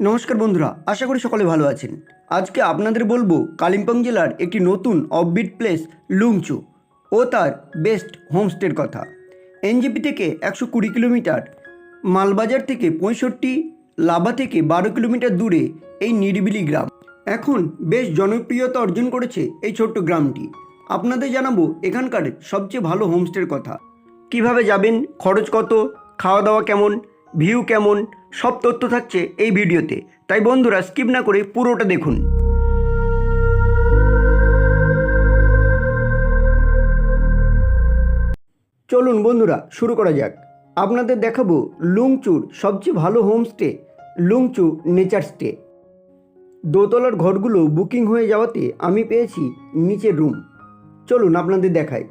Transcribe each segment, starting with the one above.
নমস্কার বন্ধুরা, আশা করি সকলে ভালো আছেন। আজকে আপনাদের বলব কালিম্পং জেলার একটি নতুন অফবিট প্লেস লুংচু ও তার বেস্ট হোমস্টের কথা। এনজিপি থেকে একশো কুড়ি কিলোমিটার, মালবাজার থেকে পঁয়ষট্টি, লাভা থেকে বারো কিলোমিটার দূরে এই নিরিবিলি গ্রাম। এখন বেশ জনপ্রিয়তা অর্জন করেছে এই ছোট্ট গ্রামটি। আপনাদের জানাব এখানকার সবচেয়ে ভালো হোমস্টের কথা। কীভাবে যাবেন, খরচ কত খাওয়া দাওয়া কেমন ভিউ কেমন? সব তথ্য থাকছে এই ভিডিওতে। তাই বন্ধুরা স্কিপ না করে পুরোটা দেখুন। চলুন বন্ধুরা, শুরু করা যাক। আপনাদের দেখাবো লুংচুর সবচেয়ে ভালো হোমস্টে লুংচু নেচার স্টে। দোতলার ঘরগুলো বুকিং হয়ে যাওয়াতে আমি পেয়েছি নিচের রুম। চলুন আপনাদের দেখাই।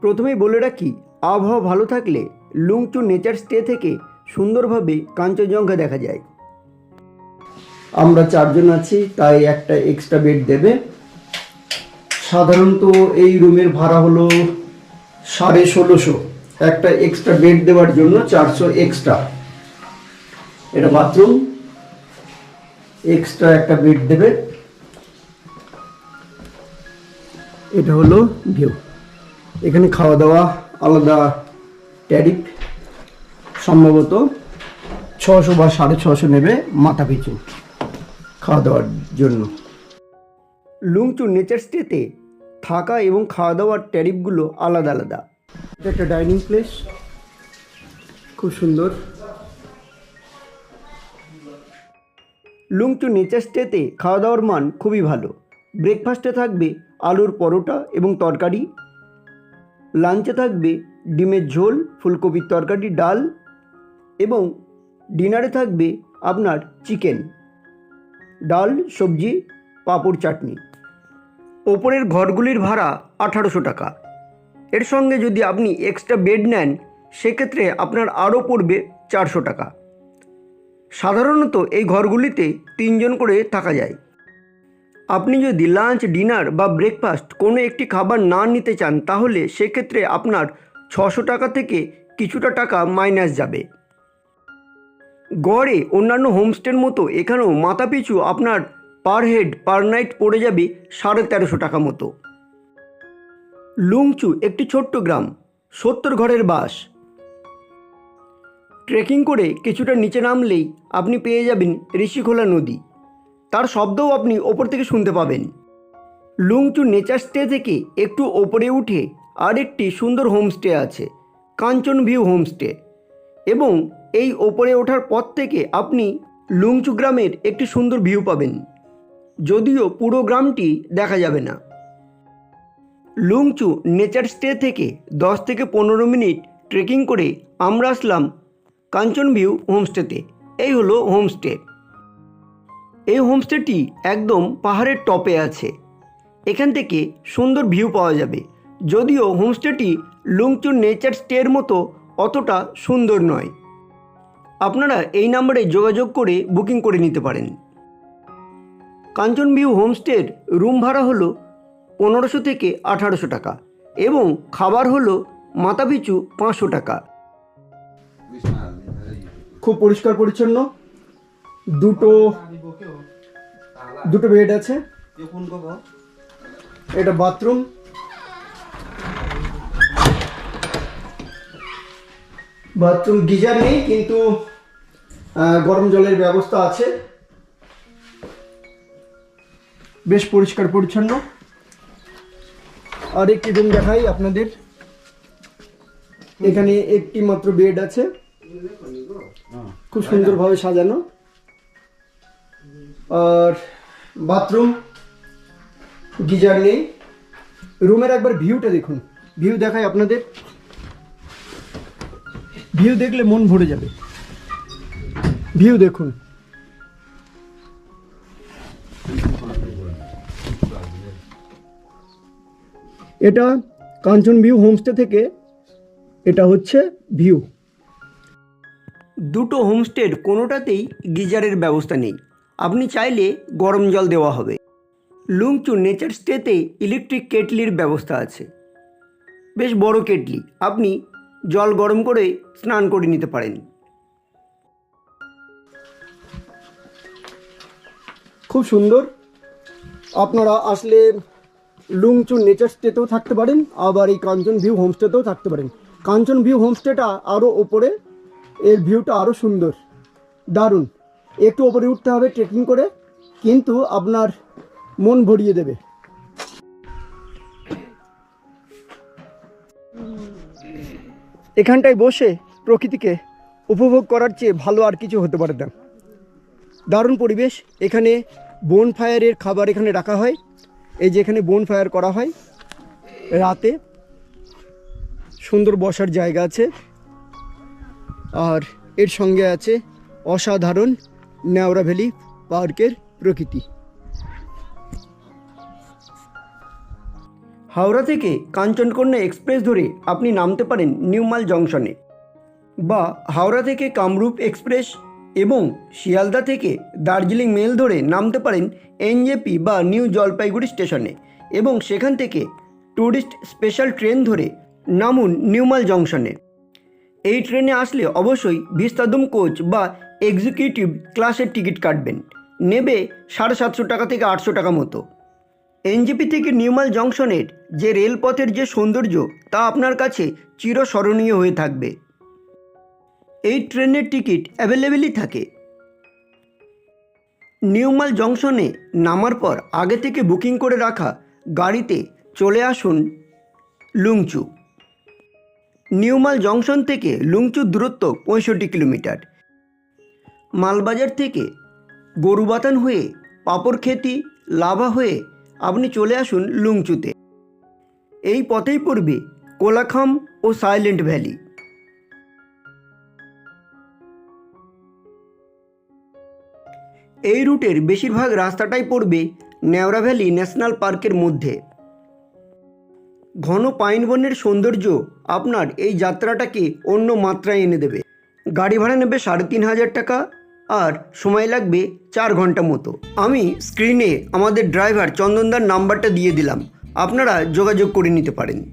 প্রথমেই বলে রাখি, আবহাওয়া ভালো থাকলে লুংচু নেচার স্টে থেকে সুন্দরভাবে কাঞ্চনজঙ্ঘা দেখা যায়। আমরা চারজন আছি, তাই একটা এক্সট্রা বেড দেবে। সাধারণত এই রুমের ভাড়া হলো সাড়ে ষোলোশো। একটা এক্সট্রা বেড দেওয়ার জন্য চারশো এক্সট্রা এটা বাথরুম এক্সট্রা একটা বেড দেবে। এটা হলো ভিউ এখানে খাওয়া দাওয়া আলাদা ট্যারিফ সম্ভবত ছশো বা সাড়ে ছশো নেবে মাথা পিছু খাওয়া দাওয়ার জন্য। লুংচু নেচার স্টেতে থাকা এবং খাওয়া দাওয়ার ট্যারিফগুলো আলাদা আলাদা। এটা একটা ডাইনিং প্লেস। খুব সুন্দর। লুংচু নেচার স্টেতে খাওয়া দাওয়ার মান খুবই ভালো। ব্রেকফাস্টে থাকবে আলুর পরোটা এবং তরকারি। লাঞ্চে থাকবে ডিমের ঝোল, ফুলকপির তরকারি, ডাল এবং ডিনারে থাকবে আপনার চিকেন, ডাল, সবজি, পাঁপড় চাটনি। ওপরের ঘরগুলির ভাড়া আঠারোশো টাকা। এর সঙ্গে যদি আপনি এক্সট্রা বেড নেন, সেক্ষেত্রে আপনার আরও পড়বে চারশো টাকা। সাধারণত এই ঘরগুলিতে তিনজন করে থাকা যায়। আপনি যদি লাঞ্চ ডিনার বা ব্রেকফাস্ট কোনো একটি খাবার না নিতে চান, তাহলে সেক্ষেত্রে আপনার ছশো টাকা থেকে কিছুটা টাকা মাইনাস যাবে। গড়ে অন্যান্য হোমস্টের মতো এখানেও মাথাপিছু আপনার পার হেড পার নাইট পড়ে যাবে সাড়ে তেরোশো টাকা মতো। লুংচু একটি ছোট্ট গ্রাম, সত্তর ঘরের বাস। ট্রেকিং করে কিছুটা নিচে নামলেই আপনি পেয়ে যাবেন ঋষিখোলা নদী। তার শব্দও আপনি ওপর থেকে শুনতে পাবেন। লুংচু নেচার স্টে থেকে একটু ওপরে উঠে আরেকটি সুন্দর হোমস্টে আছে, কাঞ্চন ভিউ হোমস্টে। এবং এই ওপরে ওঠার পর থেকে আপনি লুংচু গ্রামের একটি সুন্দর ভিউ পাবেন। যদিও পুরো গ্রামটি দেখা যাবে না। লুংচু নেচার স্টে থেকে দশ থেকে পনেরো মিনিট ট্রেকিং করে আমরা আসলাম কাঞ্চন ভিউ হোমস্টেতে। এই হলো হোমস্টে। এই হোমস্টেটি একদম পাহাড়ের টপে আছে। এখান থেকে সুন্দর ভিউ পাওয়া যাবে। যদিও হোমস্টেটি লুংচু নেচার স্টের মতো অতটা সুন্দর নয়। আপনারা এই নাম্বারে যোগাযোগ করে বুকিং করে নিতে পারেন। কাঞ্চন ভিউ হোমস্টের রুম ভাড়া হলো পনেরোশো থেকে আঠারোশো টাকা এবং খাবার হলো মাথাপিছু পাঁচশো টাকা। খুব পরিষ্কার পরিচ্ছন্ন। দুটো দুটো বেড আছে। এটা বাথরুম বাথরুম গিজার নেই, কিন্তু গরম জলের ব্যবস্থা আছে। বেশ পরিষ্কার পরিচ্ছন্ন। আর একটি রুম দেখাই আপনাদের। এখানে একটি মাত্র বেড আছে। খুব সুন্দরভাবে সাজানো। আর বাথরুম, গিজার নেই। রুমের একবার ভিউটা দেখুন। ভিউ দেখাই আপনাদের। ভিউ দেখলে মন ভরে যাবে। ভিউ দেখুন। এটা কাঞ্চন ভিউ হোমস্টে থেকে এটা হচ্ছে ভিউ। দুটো হোমস্টের কোনোটাতেই গিজারের ব্যবস্থা নেই। আপনি চাইলে গরম জল দেওয়া হবে। লুংচু নেচার স্টেতে ইলেকট্রিক কেটলির ব্যবস্থা আছে। বেশ বড় কেটলি। আপনি জল গরম করে স্নান করে নিতে পারেন। খুব সুন্দর। আপনারা আসলে লুংচু নেচার স্টেতেও থাকতে পারেন, আবার এই কাঞ্চন ভিউ হোমস্টেতেও থাকতে পারেন। কাঞ্চন ভিউ হোমস্টেটা আরও ওপরে, এর ভিউটা আরও সুন্দর। দারুণ। একটু ওপরে উঠতে হবে ট্রেকিং করে, কিন্তু আপনার মন ভরিয়ে দেবে। এখানটায় বসে প্রকৃতিকে উপভোগ করার চেয়ে ভালো আর কিছু হতে পারে না। দারুণ পরিবেশ। এখানে বোন ফায়ারের খাবার এখানে রাখা হয়। এই যে এখানে বোন ফায়ার করা হয়। রাতে সুন্দর বসার জায়গা আছে। আর এর সঙ্গে আছে অসাধারণ নেওড়া ভ্যালি পার্কের প্রকৃতি। হাওড়া থেকে কাঞ্চনকন্যা এক্সপ্রেস ধরে আপনি নামতে পারেন নিউমাল জংশনে বা হাওড়া থেকে কামরূপ এক্সপ্রেস এবং শিয়ালদা থেকে দার্জিলিং মেল ধরে নামতে পারেন এনজেপি বা নিউ জলপাইগুড়ি স্টেশনে এবং সেখান থেকে ট্যুরিস্ট স্পেশাল ট্রেন ধরে নামুন নিউমাল জংশনে। এই ট্রেনে আসলে অবশ্যই ভিস্তাদুম কোচ বা এক্সিকিউটিভ ক্লাসের টিকিট কাটবেন। নেবে সাড়ে সাতশো টাকা থেকে আটশো টাকা মতো। এনজিপি থেকে নিউমাল জংশনের যে রেলপথের যে সৌন্দর্য, তা আপনার কাছে চিরস্মরণীয় হয়ে থাকবে। এই ট্রেনের টিকিট অ্যাভেলেবেলই থাকে। নিউমাল জংশনে নামার পর আগে থেকে বুকিং করে রাখা গাড়িতে চলে আসুন লুংচু। নিউমাল জংশন থেকে লুংচুর দূরত্ব পঁয়ষট্টি কিলোমিটার। মালবাজার থেকে গরুবাতান হয়ে পাপড় খেতি লাভা হয়ে আপনি চলে আসুন লুংচুতে। এই পথেই পড়বে কোলাখাম ও সাইলেন্ট ভ্যালি। এই রুটের বেশিরভাগ রাস্তাটাই পড়বে নেওরা ভ্যালি ন্যাশনাল পার্কের মধ্যে। ঘন পাইন বনের সৌন্দর্য আপনার এই যাত্রাটাকে অন্য মাত্রায় এনে দেবে। গাড়ি ভাড়া নেবে সাড়ে তিন হাজার টাকা আর সময় লাগবে চার ঘণ্টা মতো। আমি স্ক্রিনে আমাদের ড্রাইভার চন্দনদার নাম্বারটা দিয়ে দিলাম। আপনারা যোগাযোগ করে নিতে পারেন।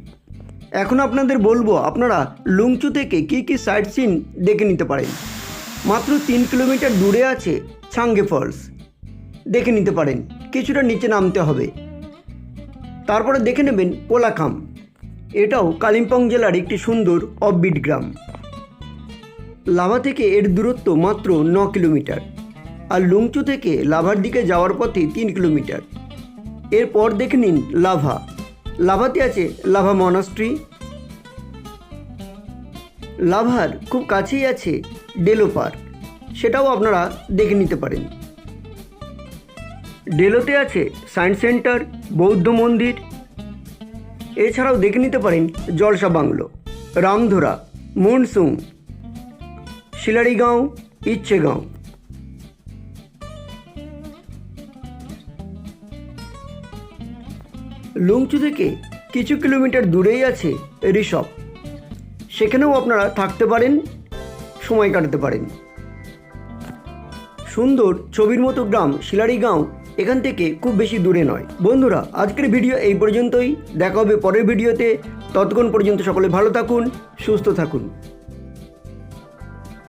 এখন আপনাদের বলব, আপনারা লুংচু থেকে কী কী সাইট সিন দেখে নিতে পারেন। মাত্র তিন কিলোমিটার দূরে আছে ছাঙ্গে ফলস দেখে নিতে পারেন, কিছুটা নিচে নামতে হবে। তারপরে দেখে নেবেন কোলাখাম। এটাও কালিম্পং জেলার একটি সুন্দর অববিট গ্রাম। লাভা থেকে এর দূরত্ব মাত্র ন কিলোমিটার আর লুংচু থেকে লাভার দিকে যাওয়ার পথে তিন কিলোমিটার। এরপর দেখে নিন লাভা। লাভাতে আছে লাভা মনাস্ট্রি। লাভার খুব কাছেই আছে ডেলো পার্ক। সেটাও আপনারা দেখে নিতে পারেন। ডেলোতে আছে সায়েন্স সেন্টার, বৌদ্ধ মন্দির। এছাড়াও দেখে নিতে পারেন জলসা বাংলো, রামধরা মুনসুং শিলারিগাঁও, ইচ্ছেগাঁও। লুংচু থেকে কিছু কিলোমিটার দূরেই আছে ঋষভ সেখানেও আপনারা থাকতে পারেন, সময় কাটাতে পারেন। সুন্দর ছবির মতো গ্রাম শিলারিগাঁও, এখান থেকে খুব বেশি দূরে নয়। বন্ধুরা, আজকের ভিডিও এই পর্যন্তই। দেখা হবে পরের ভিডিওতে। ততক্ষণ পর্যন্ত সকলে ভালো থাকুন, সুস্থ থাকুন।